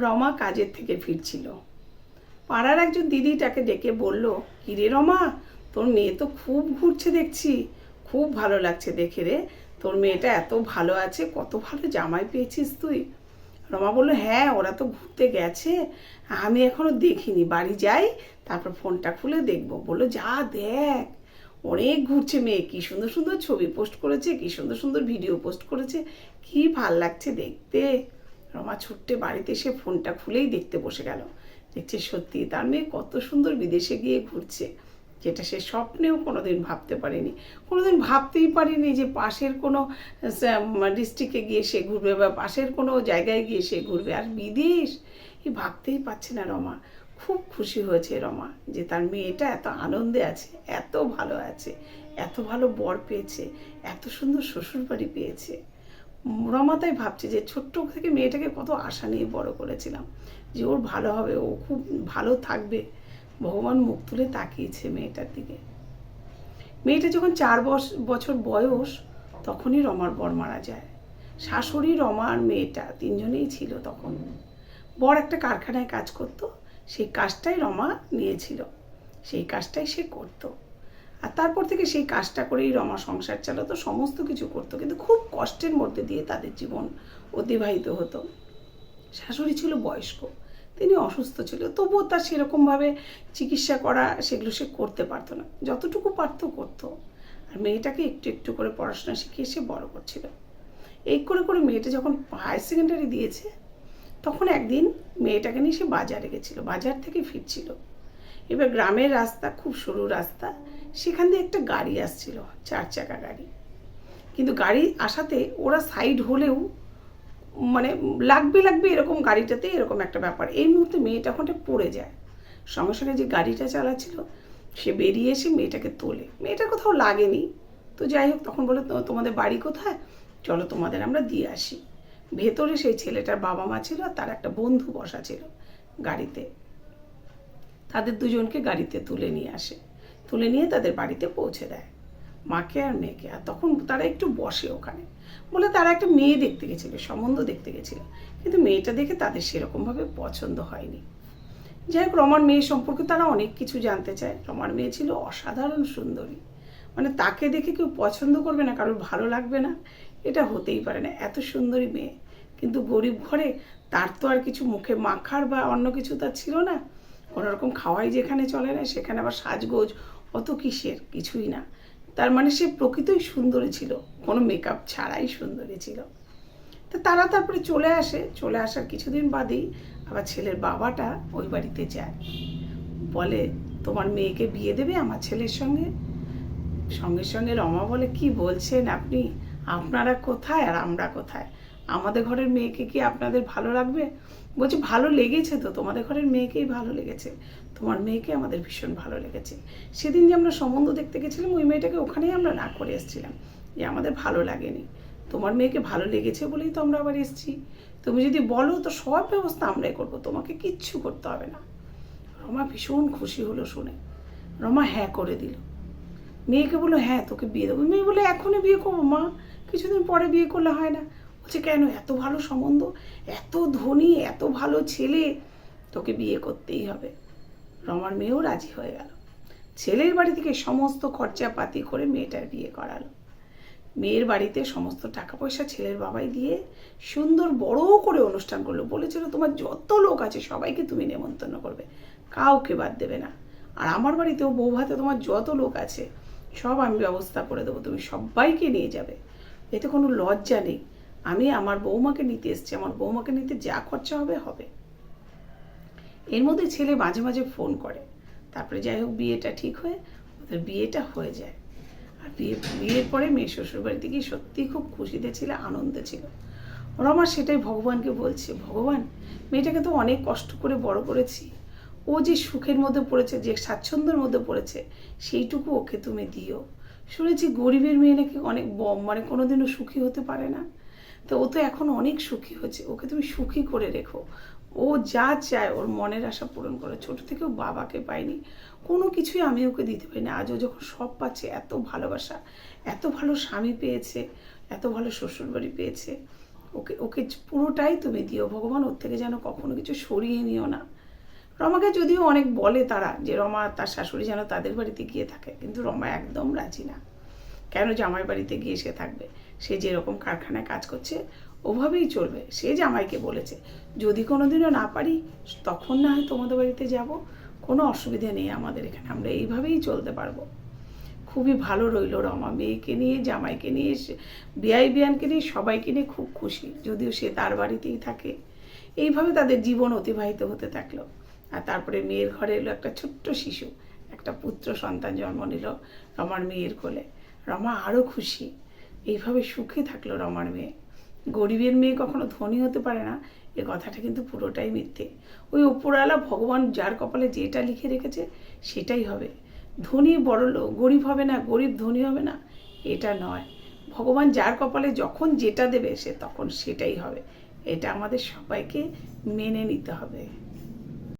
রমা কাজের থেকে ফিরছিল। পাড়ার একজন দিদি তাকে ডেকে বলল, কিরে রমা, তোর মেয়ে তো খুব ঘুরছে দেখছি। খুব ভালো লাগছে দেখে রে। তোর মেয়েটা এত ভালো আছে, কত ভালো জামাই পেয়েছিস তুই। রমা বলল হ্যাঁ ওরা তো ঘুরতে গেছে। আমি এখনও দেখিনি। বাড়ি যাই, তারপর ফোনটা খুলে দেখব। বলল, যা দেখ। অনেক ঘুরছে মেয়ে। কি সুন্দর সুন্দর ছবি পোস্ট করেছে, কি সুন্দর সুন্দর ভিডিও পোস্ট করেছে। কি ভালো লাগছে দেখতে। রমা ছুট্টে বাড়িতে এসে ফোনটা খুলেই দেখতে বসে গেল। দেখছে সত্যি তার মেয়ে কত সুন্দর বিদেশে গিয়ে ঘুরছে, যেটা সে স্বপ্নেও কোনোদিন ভাবতে পারেনি। কোনোদিন ভাবতেই পারেনি যে পাশের কোনো ডিস্ট্রিক্টে গিয়ে সে ঘুরবে বা পাশের কোনো জায়গায় গিয়ে সে ঘুরবে। আর বিদেশ? এ ভাবতেই পারছে না রমা। খুব খুশি হয়েছে রমা যে তার মেয়েটা এত আনন্দে আছে, এত ভালো আছে, এত ভালো বর পেয়েছে, এত সুন্দর শ্বশুরবাড়ি পেয়েছে। রমা তাই ভাবছে যে ছোট্ট থেকে মেয়েটাকে কত আশা নিয়ে বড় করেছিলাম, যে ওর ভালো হবে, ও খুব ভালো থাকবে। ভগবান মুখ তুলে তাকিয়েছে মেয়েটার দিকে। মেয়েটা যখন চার বছর বয়স, তখনই রমার বর মারা যায়। শাশুড়ি রমা আর মেয়েটা তিনজনেই ছিল তখন। বর একটা কারখানায় কাজ করত, সেই কাজটাই রমা নিয়েছিল। সেই কাজটাই সে করতো। আর তারপর থেকে সেই কাজটা করেই রমা সংসার চালাতো, সমস্ত কিছু করতো। কিন্তু খুব কষ্টের মধ্যে দিয়ে তাদের জীবন অতিবাহিত হতো। শাশুড়ি ছিল বয়স্ক, তিনি অসুস্থ ছিল। তবুও তার সেরকমভাবে চিকিৎসা করা সেগুলো সে করতে পারতো না। যতটুকু পারতো করতো। আর মেয়েটাকে একটু একটু করে পড়াশোনা শিখিয়ে সে বড় করছিল। এই করে করে মেয়েটা যখন হায়ার সেকেন্ডারি দিয়েছে, তখন একদিন মেয়েটাকে নিয়ে সে বাজারে গেছিল। বাজার থেকে ফিরছিল। এবার গ্রামের রাস্তা, খুব সরু রাস্তা সেখান দিয়ে একটা গাড়ি আসছিল, চার চাকা গাড়ি। কিন্তু গাড়ি আসাতে ওরা সাইড হলেও মানে লাগবে লাগবে এরকম গাড়িটাতে এরকম একটা ব্যাপার। এই মুহূর্তে মেয়েটা ওখানে পড়ে যায়। সঙ্গে সঙ্গে যে গাড়িটা চালাচ্ছিল, সে বেরিয়ে এসে মেয়েটাকে তোলে। মেয়েটা কোথাও লাগেনি। তো যাই হোক, তখন বলে "তো- তোমাদের বাড়ি কোথায়? চলো, তোমাদের আমরা দিয়ে আসি। ভেতরে সেই ছেলেটার বাবা মা ছিল আর তার একটা বন্ধু বসা ছিল গাড়িতে। তাদের দুজনকে গাড়িতে তুলে নিয়ে আসে। তুলে নিয়ে তাদের বাড়িতে পৌঁছে দেয়। মাকে আর মেয়েকে। আর তখন তারা একটু বসে ওখানে। বলে তারা একটা মেয়ে দেখতে গেছিল, সম্বন্ধ দেখতে গেছিল। কিন্তু মেয়েটা দেখে তাদের সেরকমভাবে পছন্দ হয়নি। যাই হোক, রমার মেয়ে সম্পর্কে তারা অনেক কিছু জানতে চায়। রমার মেয়ে ছিল অসাধারণ সুন্দরী। মানে তাকে দেখে কেউ পছন্দ করবে না, কারোর ভালো লাগবে না, এটা হতেই পারে না। এত সুন্দরী মেয়ে। কিন্তু গরিব ঘরে তার তো আর কিছু মুখে মাখার বা অন্য কিছু তার ছিল না। কোনো রকম খাওয়াই যেখানে চলে না, সেখানে আবার সাজগোজ, অত কিসের? কিছুই না। তার মানে সে প্রকৃতই সুন্দরী ছিল, কোনো মেকআপ ছাড়াই সুন্দরী ছিল। তো তারা তারপরে চলে আসে, চলে আসার কিছুদিন বাদেই আবার ছেলের বাবাটা ওই বাড়িতে যায়। বলে, তোমার মেয়েকে বিয়ে দেবে আমার ছেলের সঙ্গে? সঙ্গে সঙ্গে রমা বলে, কি বলছেন আপনি? আপনারা কোথায় আর আমরা কোথায়? আমাদের ঘরের মেয়েকে কি আপনাদের ভালো লাগবে? বলছি, ভালো লেগেছে তো। তোমাদের ঘরের মেয়েকেই ভালো লেগেছে। তোমার মেয়েকে আমাদের ভীষণ ভালো লেগেছে। সেদিন যে আমরা সম্বন্ধ দেখতে গেছিলাম, ওই মেয়েটাকে ওখানেই আমরা না করে এসেছিলাম যে আমাদের ভালো লাগেনি। তোমার মেয়েকে ভালো লেগেছে বলেই তো আমরা আবার এসেছি। তুমি যদি বলো, তো সব ব্যবস্থা আমরাই করব। তোমাকে কিচ্ছু করতে হবে না। রমা ভীষণ খুশি হলো শুনে। রমা হ্যাঁ করে দিল। মেয়েকে বলল হ্যাঁ তোকে বিয়ে দেবো। মেয়ে বলে এখনই বিয়ে করব মা। কিছুদিন পরে বিয়ে করলে হয় না। বলছে, কেন এত ভালো সম্বন্ধ? এত ধনী, এত ভালো ছেলে? তোকে বিয়ে করতেই হবে। রমার মেয়েও রাজি হয়ে গেল। ছেলের বাড়ি থেকে সমস্ত খরচাপাতি করে মেয়েটার বিয়ে করালো। মেয়ের বাড়িতে সমস্ত টাকা পয়সা ছেলের বাবাই দিয়ে সুন্দর বড় করে অনুষ্ঠান করল। বলেছিল, তোমার যত লোক আছে, সবাইকে তুমি নেমন্তন্ন করবে। কাউকে বাদ দেবে না। আর আমার বাড়িতেও বউ ভাতে তোমার যত লোক আছে, সব আমি ব্যবস্থা করে দেবো। তুমি সবাইকে নিয়ে যাবে। এতে কোনো লজ্জা নেই। আমি আমার বৌমাকে নিতে এসছি, আমার বৌমাকে নিতে যা খরচা হবে হবে। এর মধ্যে ছেলে মাঝে মাঝে ফোন করে। তারপরে যাই হোক, বিয়েটা ঠিক হয়ে, ওদের বিয়েটা হয়ে যায়। আর বিয়ে, বিয়ের পরে মেয়ে শ্বশুরবাড়িতে গিয়ে সত্যিই খুব খুশিতে ছিল, আনন্দে ছিল। রমা সেটাই ভগবানকে বলছে, ভগবান, মেয়েটাকে তো অনেক কষ্ট করে বড় করেছি। ও যে সুখের মধ্যে পড়েছে, যে স্বাচ্ছন্দ্যের মধ্যে পড়েছে, সেইটুকু ওকে তুমি দিও। শুনেছি গরিবের মেয়ে নাকি অনেক মানে কোনোদিনও সুখী হতে পারে না। তো ও তো এখন অনেক সুখী হয়েছে। ওকে তুমি সুখী করে রেখো। ও যা চায়, ওর মনের আশা পূরণ করে। ছোট থেকেও বাবাকে পাইনি। কোনো কিছুই আমি ওকে দিতে পারি না আজ ও যখন সব পাচ্ছে, এত ভালোবাসা, এত ভালো স্বামী পেয়েছে, এত ভালো শ্বশুরবাড়ি পেয়েছে। ওকে ওকে পুরোটাই তুমি দিও। ভগবান ওর থেকে যেন কখনো কিছু সরিয়ে নিও না। রমাকে যদিও অনেক বলে তারা যে, রমা তার শাশুড়ি যেন তাদের বাড়িতে গিয়ে থাকে, কিন্তু রমা একদম রাজি না। কেন জামাই বাড়িতে গিয়ে সে থাকবে? সে যেরকম কারখানায় কাজ করছে, ওভাবেই চলবে। সে জামাইকে বলেছে, যদি কোনো দিনও না পারি, তখন না হয় তোমাদের বাড়িতে যাব। কোনো অসুবিধা নেই আমাদের এখানে, আমরা এইভাবেই চলতে পারব। খুবই ভালো রইল রমা। মেয়েকে নিয়ে, জামাইকে নিয়ে বিয়াই বিয়ানকে নিয়ে সবাইকে নিয়ে খুব খুশি, যদিও সে তার বাড়িতেই থাকে। এইভাবে তাদের জীবন অতিবাহিত হতে থাকল। আর তারপরে মেয়ের ঘরে এলো একটা ছোট্ট শিশু, একটা পুত্র সন্তান জন্ম নিল রমার মেয়ের কোলে। রমা আরও খুশি। এইভাবে সুখে থাকল রমার মেয়ে। গরিবের মেয়ে কখনো ধনী হতে পারে না, এ কথাটা কিন্তু পুরোটাই মিথ্যে। ওই ওপরওয়ালা ভগবান যার কপালে যেটা লিখে রেখেছে, সেটাই হবে। ধনী বড় লোক, গরিব হবে না, গরিব ধনী হবে না, এটা নয়। ভগবান যার কপালে যখন যেটা দেবে, সে তখন সেটাই হবে। এটা আমাদের সবাইকে মেনে নিতে হবে।